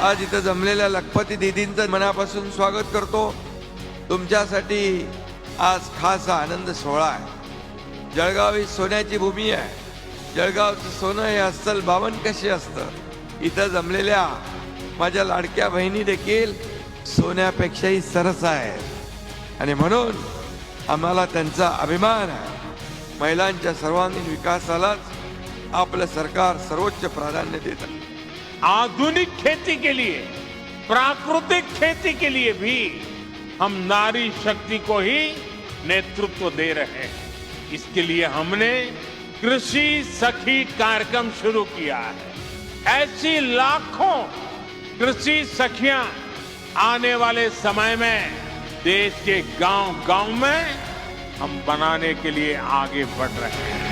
आज इथं जमलेल्या लखपती दिदींचं मनापासून स्वागत करतो. तुमच्यासाठी आज खास हा आनंद सोहळा आहे. जळगाव ही सोन्याची भूमी आहे. जळगावचं सोनं हे अस्सल बावन कसे असतं? इथं जमलेल्या माझ्या लाडक्या बहिणी देखील सोन्यापेक्षाही सरस आहेत. आणि म्हणून आम्हाला त्यांचा अभिमान आहे. महिलांच्या सर्वांगीण विकासालाच आपलं सरकार सर्वोच्च प्राधान्य देत. आहे आधुनिक खेती के लिए, प्राकृतिक खेती के लिए भी हम नारी शक्ति को ही नेतृत्व दे रहे हैं। इसके लिए हमने कृषि सखी कार्यक्रम शुरू किया है। ऐसी लाखों कृषि सखियाँ आने वाले समय में देश के गाँव गाँव में हम बनाने के लिए आगे बढ़ रहे हैं।